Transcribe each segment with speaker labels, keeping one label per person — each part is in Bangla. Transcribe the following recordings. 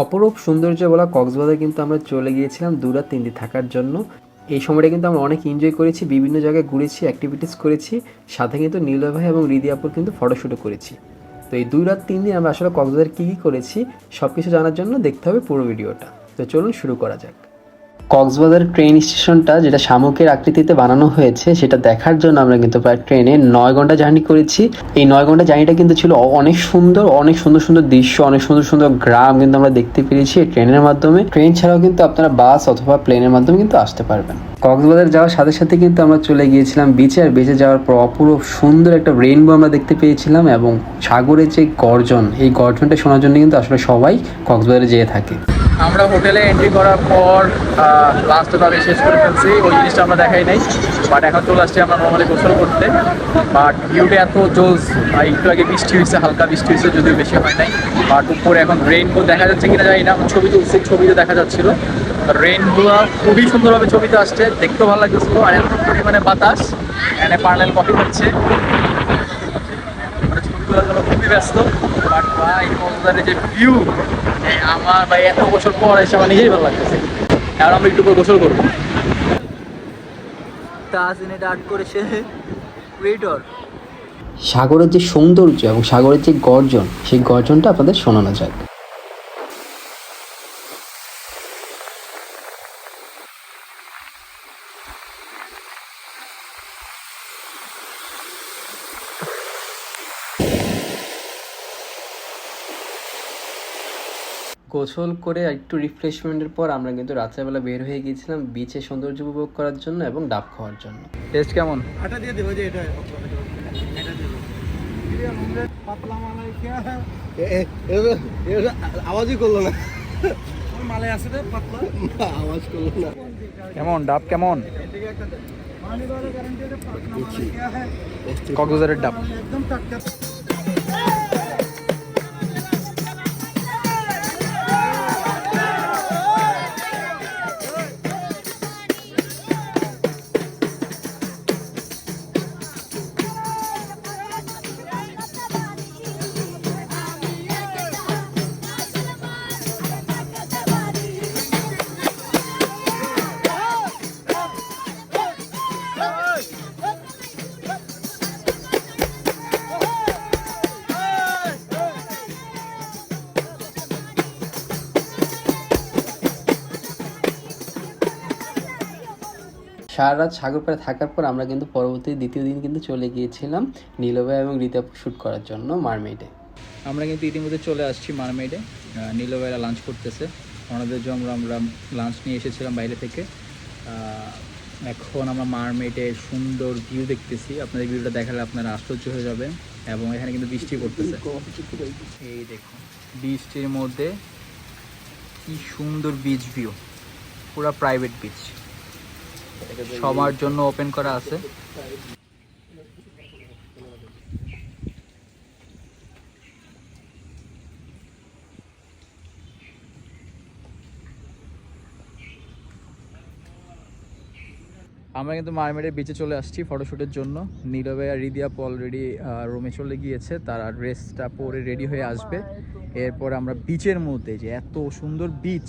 Speaker 1: অপরূপ সৌন্দর্য বলা কক্সবাজার কিন্তু আমরা চলে গিয়েছিলাম দু রাত তিন দিন থাকার জন্য। এই সময়টা কিন্তু আমরা অনেক এনজয় করেছি, বিভিন্ন জায়গায় ঘুরেছি অ্যাক্টিভিটিস করেছি। সাথে কিন্তু নীলয় ভাই এবং রিদিয়াপুর কিন্তু ফটোশ্যুটও করেছি। তো এই দুই রাত তিন দিন আমরা আসলে কক্সবাজার কী কী করেছি সব কিছু জানার জন্য দেখতে হবে পুরো ভিডিওটা। তো চলুন শুরু করা যাক। কক্সবাজার ট্রেন স্টেশনটা যেটা শামুকের আকৃতিতে বানানো হয়েছে, সেটা দেখার জন্য আমরা কিন্তু প্রায় ট্রেনে নয় ঘণ্টা জার্নি করেছি। এই নয় ঘণ্টা জার্নিটা কিন্তু ছিল অনেক সুন্দর অনেক সুন্দর সুন্দর দৃশ্য, অনেক সুন্দর সুন্দর গ্রাম কিন্তু আমরা দেখতে পেরেছি এই ট্রেনের মাধ্যমে। ট্রেন ছাড়াও কিন্তু আপনারা বাস অথবা প্লেনের মাধ্যমে কিন্তু আসতে পারবেন। কক্সবাজার যাওয়ার সাথে সাথে কিন্তু আমরা চলে গিয়েছিলাম বিচে আর বিচে যাওয়ার পর অপূর্ব সুন্দর একটা রেইনবো আমরা দেখতে পেয়েছিলাম এবং সাগরের যে গর্জন, এই গর্জনটা শোনার জন্য কিন্তু আসলে সবাই কক্সবাজারে যেয়ে থাকে।
Speaker 2: আমরা হোটেলে এন্ট্রি করার পর লাস্টে তাদের শেষ করে ফেলছি, ওই জিনিসটা আমরা দেখাই নাই বাট এখন চলে আসছি আমরা নর্মালি গোসল করতে বাট ভিউটা এত জোস একটু আগে বৃষ্টি হয়েছে, হালকা বৃষ্টি হয়েছে, যদিও বেশি হয় নাই বাট উপরে এখন রেইনবো দেখা যাচ্ছে কিনা জানি না ছবি তুলছি ছবিতে দেখা যাচ্ছিল রেইনবো খুবই সুন্দরভাবে ছবিতে আসছে, দেখতেও ভালো লাগতেছিল, আর এত পরিমাণে বাতাস, এখানে পার্নেল কফি হচ্ছে ছবিগুলোর জন্য খুবই ব্যস্ত বাট ভাই যে ভিউ আমার ভাই এত বছর পর এসে আমার নিজেই ভালো লাগতেছে। এখন আমরা একটু করে গোসল করব। এটা আট করেছে ওয়েটর
Speaker 1: সাগরের যে সৌন্দর্য এবং সাগরের যে গর্জন সেই গর্জনটা আপনাদের শোনানো যাক। গোসল করে একটু রিফ্রেশমেন্টের পর আমরা কিন্তু রাত্রেবেলা বের হয়ে গিয়েছিলাম বিচে সৌন্দর্য উপভোগ করার জন্য এবং ডাব খাওয়ার জন্য।
Speaker 2: টেস্ট কেমন?
Speaker 3: আটা দিয়ে দেব যে এটা পাতলা আওয়াজই করল না। মালাই আছে পাতলা? আওয়াজ করল না।
Speaker 2: কেমন ডাব কেমন? কক্সবাজারের ডাব।
Speaker 3: একদম টাটকা।
Speaker 1: সারা রাত সাগর পাড়ে থাকার পর আমরা কিন্তু পরবর্তী দ্বিতীয় দিন কিন্তু চলে গিয়েছিলাম নীলভাই এবং রিতাপুর শ্যুট করার জন্য মারমেডে
Speaker 2: আমরা কিন্তু ইতিমধ্যে চলে আসছি মারমেডে নীলবেলা লাঞ্চ করতেছে। ওনাদের জন্য আমরা লাঞ্চ নিয়ে এসেছিলাম বাইরে থেকে। এখন আমরা মারমেডের সুন্দর ভিউ দেখতেছি। আপনাদের ভিউটা দেখালে আপনারা আশ্চর্য হয়ে যাবেন এবং এখানে কিন্তু বৃষ্টি পড়তেছে। এই দেখুন, বৃষ্টির মধ্যে কি সুন্দর বিচ ভিউ পুরো প্রাইভেট বিচ সবার জন্য ওপেন করা আছে। আমরা কিন্তু মারমেডের বিচে চলে আসছি ফটোশ্যুটের জন্য। নীরবে আর রিদিয়াপ অলরেডি রুমে চলে গিয়েছে। তারা ড্রেসটা পরে রেডি হয়ে আসবে। এরপর আমরা বিচের মধ্যে যে এত সুন্দর বিচ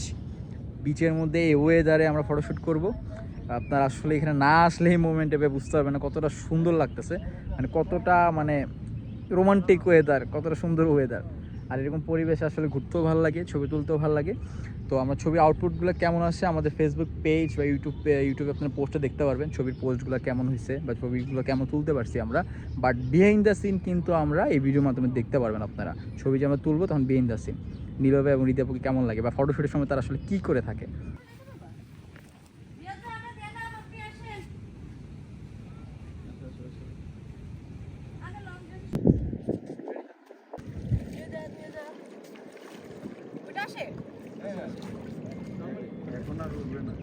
Speaker 2: বিচের মধ্যে এই ওয়েদারে আমরা ফটোশ্যুট করব। আপনার আসলে এখানে না আসলে এই মোমেন্টে বুঝতে পারবেন কতটা সুন্দর লাগতেছে। মানে কতটা মানে রোমান্টিক ওয়েদার কতটা সুন্দর ওয়েদার আর এরকম পরিবেশে আসলে ঘুরতেও ভালো লাগে, ছবি তুলতেও ভালো লাগে। তো আমরা ছবির আউটপুটগুলো কেমন আসছে আমাদের ফেসবুক পেজ বা ইউটিউব ইউটিউবে আপনারা পোস্টে দেখতে পারবেন। ছবির পোস্টগুলো কেমন হয়েছে বা ছবিগুলো কেমন তুলতে পারছি আমরা। বাট বিহাইন্ড দ্য সিন কিন্তু আমরা এই ভিডিওর মাধ্যমে দেখতে পারবেন আপনারা। ছবি যে আমরা তুলবো তখন বিহাইন্ড দ্য সিন নীরবে এবং রিদাপুকে কেমন লাগে বা ফটোশুটের সময় তারা আসলে কী করে থাকে? আসে? হ্যাঁ, হ্যাঁ। এখন আর উঠবে না।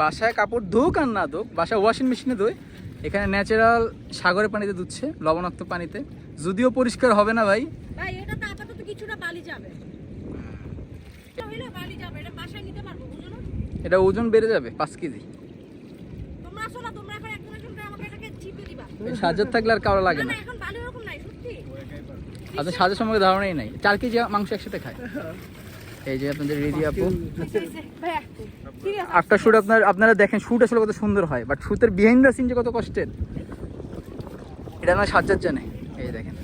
Speaker 2: বাসায় কাপড় ধুক আর না ধুক বাসায় ওয়াশিং মেশিনে ধুই। এখানে ন্যাচারাল সাগরের পানিতে ধুচ্ছে লবণাক্ত পানিতে। যদিও পরিষ্কার হবে না ভাই।
Speaker 4: ভাই এটা তো আপাতত কিছুটা বালি যাবে। এটা
Speaker 2: ওজন বেড়ে যাবে পাঁচ কেজি।
Speaker 4: তোমরা আসো না তোমরা এখন একজন একজন করে আমাকে এটাকে চিপে দিবা।
Speaker 2: এই সাজার থাকলে আর কারও লাগে
Speaker 4: না
Speaker 2: আপনার সাজার সম্পর্কে ধারণাই নাই। চার কেজি মাংস একসাথে খায়। এই যে আপনাদের রেডি আপু। একটা শ্যুট আপনার আপনারা দেখেন শ্যুট আসলে কত সুন্দর হয় বাট শ্যুটের বিহাইন্ড দ্য সিন যে কত কষ্টের। এটা আমার সাজ্জাদ জানে। এই দেখেন।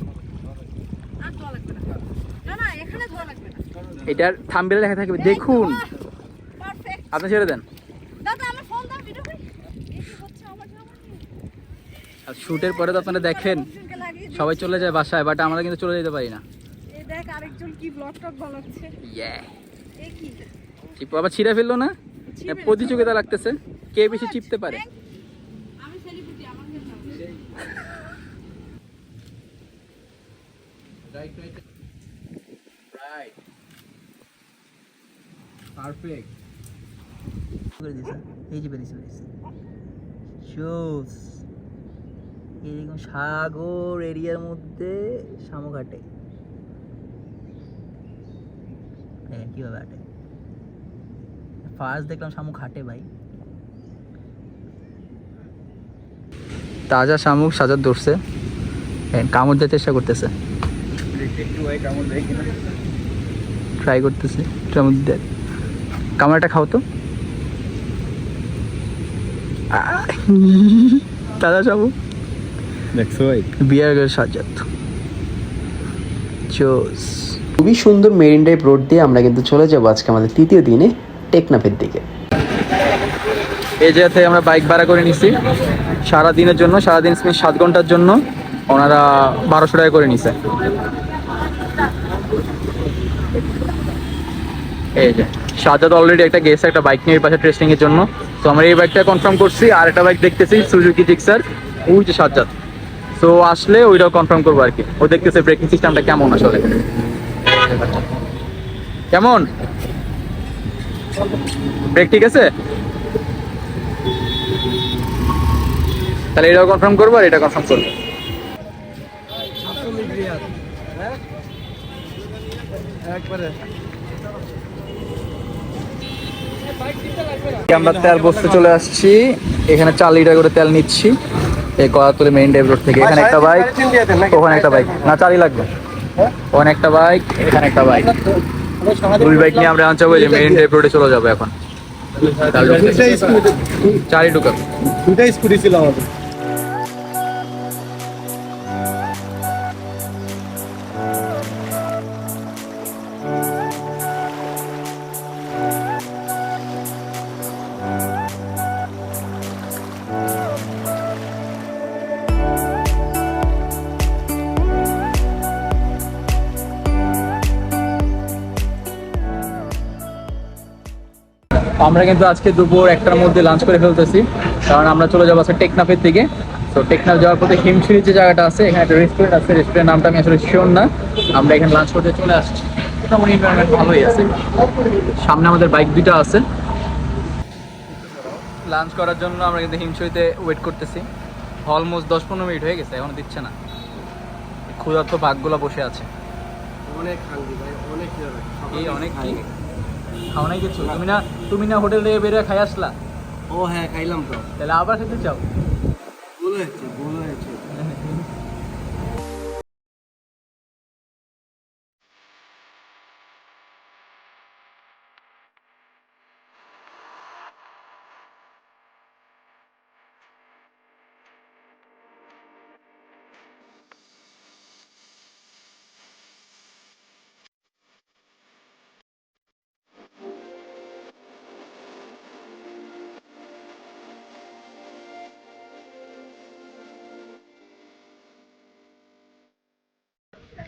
Speaker 4: আর ধোয়া লাগবে না। না না এখানে ধোয়া লাগবে না।
Speaker 2: এটার থাম্বেলে লেখা থাকবে দেখুন। আপনি ছেড়ে দেন।
Speaker 4: দাদা আমার ফোন দাও ভিডিও করি এই কি হচ্ছে আমার জামা
Speaker 2: আর শ্যুটের পরে তো আপনারা দেখেন। সবাই চলে যায় বাসায় বাট আমরা কিন্তু চলে যেতে পারি না।
Speaker 4: কি ব্লগ টক বানাচ্ছে?
Speaker 2: ইয়ে
Speaker 4: এই কি?
Speaker 2: চিপু আবার ছিঁড়ে ফেলল না? প্রতিযোগিতা লাগতেছে। কে বেশি চিপতে পারে?
Speaker 4: আমি সেলিব্রিটি আমাকে দাও
Speaker 2: পারফেক্ট করে দিছে এই যে বেরিয়েছে বেরিয়েছে। শোস এরকম সাগর এরিয়ার মধ্যে শামুঘাটে হ্যাঁ কীভাবে হাঁটে ফার্স্ট দেখলাম শামুক হাঁটে ভাই। তাজা শামুক সাজার ধরছে। হ্যাঁ কামড় দেওয়ার চেষ্টা করতেছে। ট্রাই করতেছে কামড় দেয়। কামড়টা খাও তো। তাজা শামুক।
Speaker 3: দেখছ ভাই?
Speaker 2: বিয়ার সাজাত। চোস
Speaker 1: খুবই সুন্দর মেরিন ড্রাইভ রোড দিয়ে আমরা কিন্তু চলে যাব আজকে আমাদের তৃতীয় দিনে টেকনাফের দিকে।
Speaker 2: এই জায়গাতে আমরা বাইক ভাড়া করে নিছি। সারা দিনের জন্য সারা দিন সাত ঘণ্টার জন্য ওনারা বারোশো টাকা করে নিছে। এই যে সাজাদ অলরেডি একটা গেছে একটা বাইক নিয়ে পাশে টেস্টিং এর জন্য। তো আমরা এই বাইকটা কনফার্ম করছি, আর একটা বাইক দেখতেছি সুজুকি জিক্সার ওই যে সাজ্জাদ। তো আসলে ওইটাও কনফার্ম করব আর কি। ও দেখতেছে ব্রেকিং সিস্টেমটা কেমন আসলে। কেমন? ব্রেক ঠিক আছে? তাহলে এটাও কনফার্ম করব আর এটা কনফার্ম করব। আমরা তেল বসতে চলে আসছি। এখানে চার লিটার করে তেল নিচ্ছি। এই কলাতলি মেইন ড্রাইভ রোড থেকে। এখানে একটা বাইক ওখানে একটা বাইক না, চারই লাগবে। ওখানে একটা বাইক এখানে একটা বাইক দুই বাইক নিয়ে আমরা আনতে যে মেইন ড্রাইভ রোডে চলে যাব এখন। চারি ঢুকাবো
Speaker 3: দুইটা স্কুটি ছিল আমাদের।
Speaker 2: আমরা কিন্তু আজকে দুপুর একটার মধ্যে লাঞ্চ করে ফেলতেছি। কারণ আমরা চলে যাব আজকে টেকনাফের দিকে। তো টেকনাফ যাওয়ার পথে হিমশিরি যে জায়গাটা আছে এখানে একটা রেস্টুরেন্ট আছে। রেস্টুরেন্ট নামটা আমি আসলে শিওর না। আমরা এখানে লাঞ্চ করতে চলে আসছি। মোটামুটি এনভায়রনমেন্ট ভালোই আছে। সামনে আমাদের বাইক দুইটা আছে। লাঞ্চ করার জন্য আমরা কিন্তু হিমশিরিতে ওয়েট করতেছি। অলমোস্ট দশ পনেরো মিনিট হয়ে গেছে এখনও দিচ্ছে না। ক্ষুধার্ত ভাগগুলো বসে আছে।
Speaker 3: অনেক অনেক
Speaker 2: এই অনেক কি? খাওয়া নাই কিছু তুমি না তুমি না হোটেল থেকে বেরিয়ে খাই আসলা?
Speaker 3: ও হ্যাঁ খাইলাম তো।
Speaker 2: তাহলে আবার খেতে চাও?
Speaker 3: বলে হয়েছে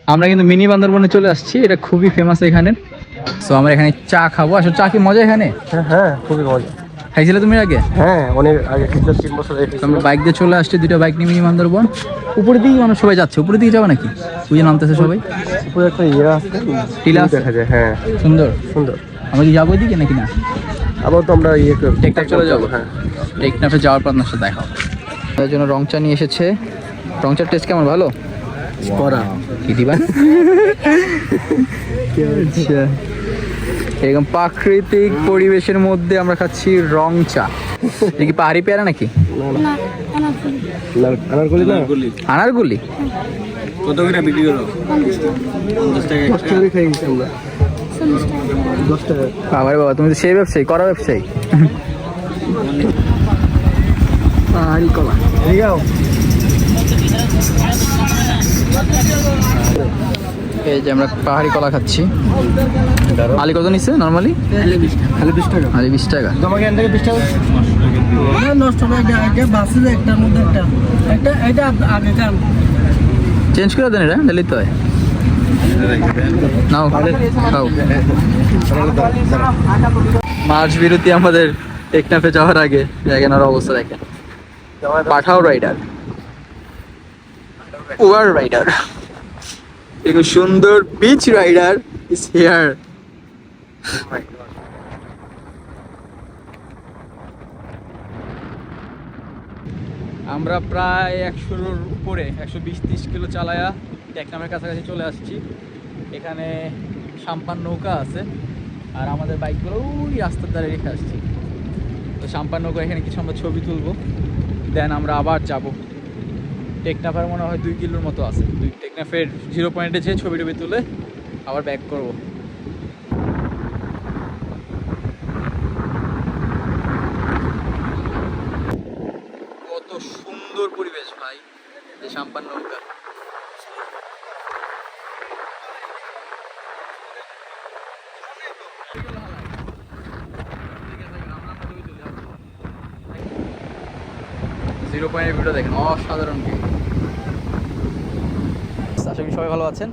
Speaker 2: আমরা কিন্তু মিনি বান্দরবনে চলে আসছি এটা খুবই ফেমাস এখানে সো আমরা এখানে চা খাব। আসলে চা কি মজা এখানে?
Speaker 3: হ্যাঁ হ্যাঁ খুবই মজা।
Speaker 2: খাইছিলে তুমি আগে?
Speaker 3: হ্যাঁ অনেক আগে তিন বছর
Speaker 2: আমরা বাইক দিয়ে চলে আসছি দুটো বাইক নিয়ে মিনি বান্দরবন। উপরের দিকে মানুষ সবাই যাচ্ছে। উপরের দিকে যাবে নাকি? ওই যে নামতেছে সবাই।
Speaker 3: উপরে একটা ইয়ে আছে
Speaker 2: টিলা
Speaker 3: দেখা যায় হ্যাঁ।
Speaker 2: সুন্দর।
Speaker 3: সুন্দর।
Speaker 2: আমরা কি যাব ওইদিকে নাকি না?
Speaker 3: আবার তো আমরা ইয়ে
Speaker 2: টেকনাফ চলে যাব।
Speaker 3: হ্যাঁ।
Speaker 2: টেকনাফে যাওয়ার পর আপনার সাথে দেখা তার জন্য রংচা নিয়ে এসেছে। রং রংচার টেস্ট কেমন? ভালো?
Speaker 3: করা
Speaker 2: কি দিবা? আচ্ছা। এরকম প্রাকৃতিক পরিবেশের মধ্যে আমরা খাচ্ছি রং চা। এটা কি পাহাড়ি পেয়ারা নাকি?
Speaker 3: না
Speaker 2: আনারগুলি
Speaker 3: কত করে বিক্রি করো? দশ টাকা। দশ টাকা খাই আমরা। দশ টাকা।
Speaker 2: বাবারে বাবা তুমি তো সেই ব্যবসায়ী করা ব্যবসায়ী।
Speaker 3: পাহাড়ি কলা। ঠিক আছে
Speaker 2: এই যে আমরা পাহাড়ি কলা খাচ্ছি। আলি কত নিচ্ছে নর্মালি
Speaker 3: খালি বিশ টাকা
Speaker 2: আলি বিশ টাকা।
Speaker 3: তোমাকে এখান থেকে বিশ টাকা?
Speaker 5: নষ্ট হবে এটা এটা বাসে একটার মধ্যে একটা। একটা এটা আগে
Speaker 2: চেঞ্জ করে দেন এটা ডেলি তো হয়। নাও খাও। মার্চ বিরতি আমাদের টেকনাফে যাওয়ার আগে। দেখেন আর অবস্থা দেখেন। পাঠাও রাইডার ওভার রাইডার দেখুন সুন্দর বিচ রাইডার ইজ হেয়ার আমরা প্রায় একশোর উপরে একশো বিশ তিরিশ কিলো চালায়া টেকনামের কাছাকাছি চলে আসছি। এখানে সাম্পান নৌকা আছে আর আমাদের বাইকগুলো ওই রাস্তার ধারে রেখে আসছি। তো সাম্পান নৌকা এখানে কিছু আমরা ছবি তুলবো দেন আমরা আবার যাব। টেকনাফের মনে হয় দুই কিলোর মতো আছে। দুই টেকনাফের জিরো পয়েন্টে যেয়ে ছবি টবি তুলে, আবার ব্যাক করব। কত সুন্দর পরিবেশ ভাই যে সাম্পান নৌকা। জিরো পয়েন্টের ভিডিও দেখেন, অসাধারণ ভিউ সবাই ভালো আছেন।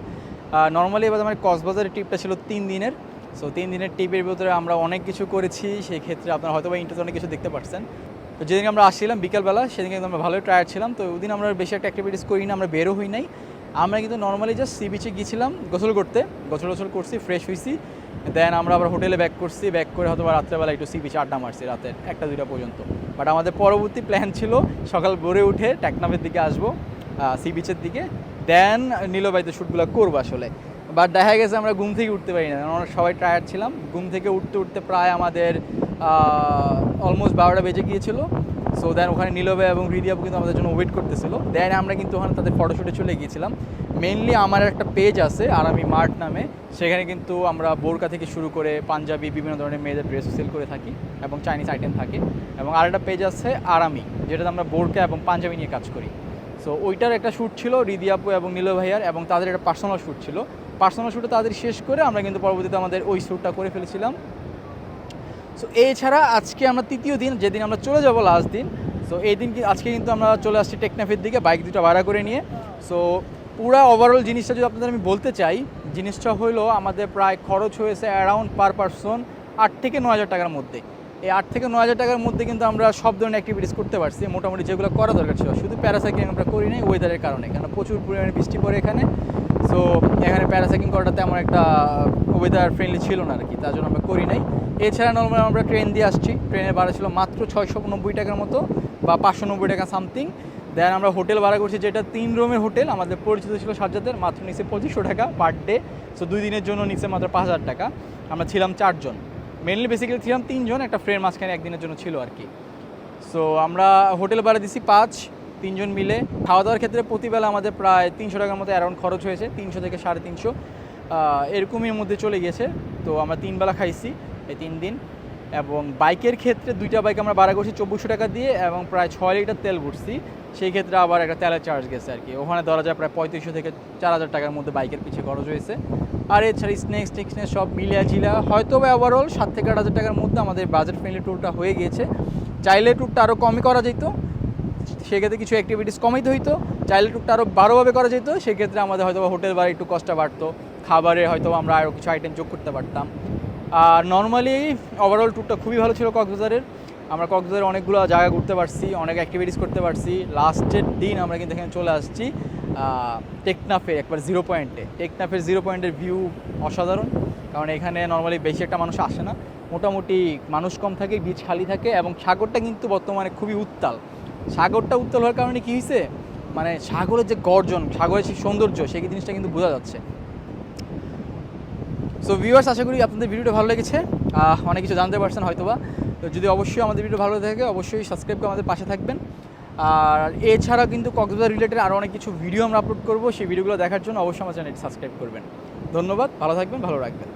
Speaker 2: নর্মালি এবার আমার কক্সবাজারের ট্রিপটা ছিল তিন দিনের। সো তিন দিনের ট্রিপের ভিতরে আমরা অনেক কিছু করেছি, সেই ক্ষেত্রে আপনারা হয়তো বা ইন্টারনেটে অনেক কিছু দেখতে পারছেন। তো যেদিন আমরা আসছিলাম বিকালবেলা সেদিন কিন্তু আমরা ভালোই টায়ার্ড ছিলাম। তো ওই দিন আমরা বেশি একটা অ্যাক্টিভিটিস করি না, আমরা বেরো হই নাই। আমরা কিন্তু নর্মালি জাস্ট সি বিচে গিয়েছিলাম গোসল করতে। গোসল গোসল করছি ফ্রেশ হয়েছি দেন আমরা আবার হোটেলে ব্যাক করছি ব্যাক করে হয়তো বা রাত্রেবেলা একটু সি বিচে আড্ডা মারছি, রাতের একটা, দুইটা পর্যন্ত। বাট আমাদের পরবর্তী প্ল্যান ছিল সকাল ভোরে উঠে টেকনাফের দিকে আসব সি বিচের দিকে। দেন নীলবাইতে শ্যুটগুলো করব আসলে। বাট দেখা গেছে আমরা ঘুম থেকে উঠতে পারি না আমরা সবাই টায়ার্ড ছিলাম। ঘুম থেকে উঠতে উঠতে প্রায় আমাদের অলমোস্ট বারোটা বেজে গিয়েছিল। সো দেন ওখানে নীলবে এবং হৃদিয়াবু কিন্তু আমাদের জন্য ওয়েট করতেছিল। দেন আমরা কিন্তু ওখানে তাদের ফটোশ্যুটে চলে গিয়েছিলাম। মেনলি আমার একটা পেজ আছে, আর আমি মার্ট নামে। সেখানে কিন্তু আমরা বোরকা থেকে শুরু করে পাঞ্জাবি, বিভিন্ন ধরনের মেয়েদের ড্রেস সেল করে থাকি এবং চাইনিজ আইটেম থাকে। এবং আরেকটা পেজ আছে আরামি, যেটাতে আমরা বোরকা এবং পাঞ্জাবি নিয়ে কাজ করি। সো ওইটার একটা শ্যুট ছিল রিদিয়াপু এবং নীল ভাইয়ার এবং তাদের একটা পার্সোনাল শ্যুট ছিল। পার্সোনাল শ্যুটে তাদের শেষ করে আমরা কিন্তু পরবর্তীতে আমাদের ওই শ্যুটটা করে ফেলেছিলাম। সো এছাড়া আজকে আমরা তৃতীয় দিন, যেদিন আমরা চলে যাব লাস্ট দিন সো এই দিন আজকে কিন্তু আমরা চলে আসছি টেকনাফের দিকে বাইক দুটো ভাড়া করে নিয়ে। সো পুরা ওভারঅল জিনিসটা যদি আপনাদের আমি বলতে চাই, জিনিসটা হলো আমাদের প্রায় খরচ হয়েছে অ্যারাউন্ড পার পারসন আট থেকে ন হাজার টাকার মধ্যে। এই আট থেকে নয় হাজার টাকার মধ্যে কিন্তু আমরা সব ধরনের অ্যাক্টিভিটিস করতে পারছি। মোটামুটি যেগুলো করা দরকার ছিল। শুধু প্যারাসাইক্লিং আমরা করি নাই ওয়েদারের কারণে। কারণ প্রচুর পরিমাণে বৃষ্টি পড়ে এখানে। সো এখানে প্যারাসাইক্লিং করাটাতে আমার একটা ওয়েদার ফ্রেন্ডলি ছিল না আর কি তার জন্য আমরা করি নাই। এছাড়া নর্মাল আমরা ট্রেন দিয়ে আসছি। ট্রেনের ভাড়া ছিল মাত্র ছয়শো নব্বই টাকার মতো বা পাঁচশো নব্বই টাকা সামথিং দেন আমরা হোটেল ভাড়া করছি, যেটা তিন রুমের হোটেল আমাদের পরিচিত ছিল সাজ্জাদের। মাত্র নিচে পঁচিশশো টাকা পার ডে সো দুই দিনের জন্য নিচে মাত্র পাঁচ হাজার টাকা। আমরা ছিলাম চারজন। মেনলি বেসিক্যালি ছিলাম তিনজন একটা ফ্রেন্ড মাঝখানে একদিনের জন্য ছিল আর কি। সো আমরা হোটেল ভাড়া দিছি পাঁচ, তিনজন মিলে। খাওয়া দাওয়ার ক্ষেত্রে প্রতিবেলা আমাদের প্রায় তিনশো টাকার মতো অ্যারাউন্ড খরচ হয়েছে, তিনশো থেকে সাড়ে তিনশো। এরকমই মধ্যে চলে গেছে তো আমরা তিন বেলা খাইছি এই তিন দিন। এবং বাইকের ক্ষেত্রে দুইটা বাইক আমরা ভাড়া করছি চব্বিশশো টাকা দিয়ে এবং প্রায় ছয় লিটার তেল ঘুরছি। সেই ক্ষেত্রে আবার একটা তেলের চার্জ গেছে আর কি। ওখানে ধরা যায় প্রায় পঁয়ত্রিশশো থেকে চার হাজার টাকার মধ্যে বাইকের পিছিয়ে খরচ হয়েছে। আর এছাড়া স্নেক্স টেক্সনেস সব মিলিয়া ঝিলা হয়তো বা ওভারঅল সাত থেকে আট হাজার টাকার মধ্যে আমাদের বাজেট ফ্রেন্ডলি ট্যুরটা হয়ে গিয়েছে। চাইলে ট্যুরটা আরও কমই করা যেত, সেক্ষেত্রে কিছু অ্যাক্টিভিটিস কমাইতে হইতো। চাইলে টুকটা আরও বারোভাবে করা যেত, সেক্ষেত্রে আমাদের হয়তো বা হোটেল ভাড়া একটু কষ্টটা বাড়তো। খাবারে হয়তো আমরা আরও কিছু আইটেম যোগ করতে পারতাম। আর নর্মালি ওভারঅল ট্যুরটা খুবই ভালো ছিল কক্সবাজারের। আমরা কক্সবাজারে অনেকগুলো জায়গা ঘুরতে পারছি, অনেক অ্যাক্টিভিটিস করতে পারছি। লাস্টের দিন আমরা কিন্তু এখানে চলে আসছি। টেকনাফের, একবার জিরো পয়েন্টে টেকনাফের জিরো পয়েন্টের ভিউ অসাধারণ, কারণ এখানে নর্মালি বেশি একটা মানুষ আসে না। মোটামুটি মানুষ কম থাকে বিচ খালি থাকে, এবং সাগরটা কিন্তু বর্তমানে খুবই উত্তাল। সাগরটা উত্তাল হওয়ার কারণে কী হয়েছে? মানে সাগরের যে গর্জন, সাগরের যে সৌন্দর্য, সেই জিনিসটা কিন্তু বোঝা যাচ্ছে। সো ভিউয়ার্স আশা করি আপনাদের ভিডিওটা ভালো লেগেছে। অনেক কিছু জানতে পারছেন হয়তোবা। তো যদি অবশ্যই আমাদের ভিডিও ভালো থাকে, অবশ্যই সাবস্ক্রাইব করে আমাদের পাশে থাকবেন। আর এছাড়া কিন্তু কক্সবাজার রিলেটেড আরও অনেক কিছু ভিডিও আমরা আপলোড করব। সেই ভিডিওগুলো দেখার জন্য অবশ্যই আমার চ্যানেলটি সাবস্ক্রাইব করবেন। ধন্যবাদ, ভালো থাকবেন, ভালো রাখবেন।